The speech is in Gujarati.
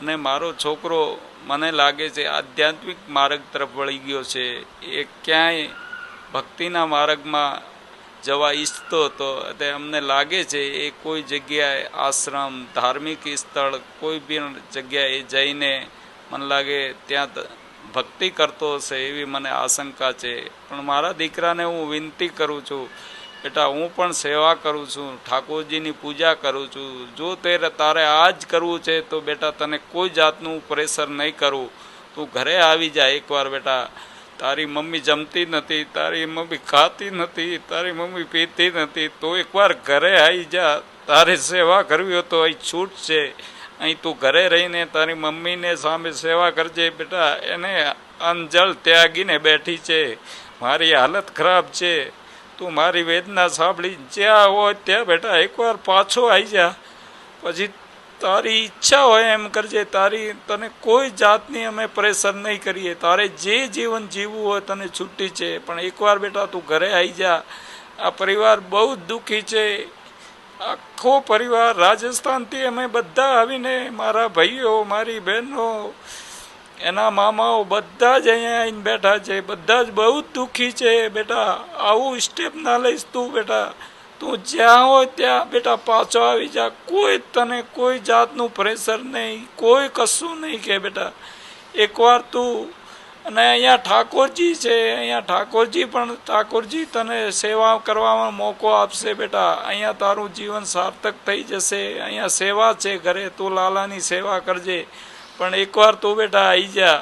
અને મારો છોકરો મને લાગે છે આધ્યાત્મિક માર્ગ તરફ વળી ગયો છે. એ ક્યાંય ભક્તિના માર્ગમાં જવા ઈચ્છતો હતો. તે અમને લાગે છે એ કોઈ જગ્યાએ આશ્રમ, ધાર્મિક સ્થળ, કોઈ બી જગ્યાએ જઈને મને લાગે ત્યાં ભક્તિ કરતો હશે એવી મને આશંકા છે. પણ મારા દીકરાને હું વિનંતી કરું છું બેટા, હું પણ સેવા કરું છું, ઠાકોરજીની પૂજા કરું છું. જો તે તારે આ જ કરવું છે, તો બેટા, તને કોઈ જાતનું પ્રેશર નહીં કરું. તું ઘરે આવી જા એકવાર બેટા. તારી મમ્મી જમતી નથી, તારી મમ્મી ખાતી નથી, તારી મમ્મી પીતી નથી. તો એકવાર ઘરે આવી જા. તારે સેવા કરવી હોય તો અહીં છૂટ છે. અહીં તું ઘરે રહીને તારી મમ્મીને સામે સેવા કરજે બેટા. એને અંજળ ત્યાગીને બેઠી છે. મારી હાલત ખરાબ છે. તું મારી વેદના સાંભળી જ્યાં હોય ત્યાં બેટા એકવાર પાછો આવી જા. પછી તારી ઈચ્છા હોય એમ કરજે, તારી તને કોઈ જાતની અમે પ્રેશર નહીં કરીએ. તારે જે જીવન જીવવું હોય તને છૂટી છે. પણ એકવાર બેટા તું ઘરે આવી જા. આ પરિવાર બહુ જ દુઃખી છે. આખો પરિવાર રાજસ્થાનથી અમે બધા આવીને મારા ભાઈઓ, મારી બહેનો એના મામાઓ બધા જ અહીંયા આવીને બેઠા છે, બધા જ બહુ દુઃખી છે, બેટા, આવું સ્ટેપ ના લઈશ તું, બેટા. તું જ્યાં હોય ત્યાં, બેટા, પાછો આવી જા. કોઈ તને કોઈ જાતનું પ્રેશર નહીં, કોઈ કશું નહીં કે, બેટા. એકવાર તું અને અહીંયા ઠાકોરજી છે, અહીંયા ઠાકોરજી પણ, ઠાકોરજી તને સેવા કરવામાં મોકો આપશે, બેટા. અહીંયા તારું જીવન સાર્થક થઈ જશે. અહીંયા સેવા છે ઘરે, તું લાલાની સેવા કરજે. પણ એકવાર તો બેટા આવી જા.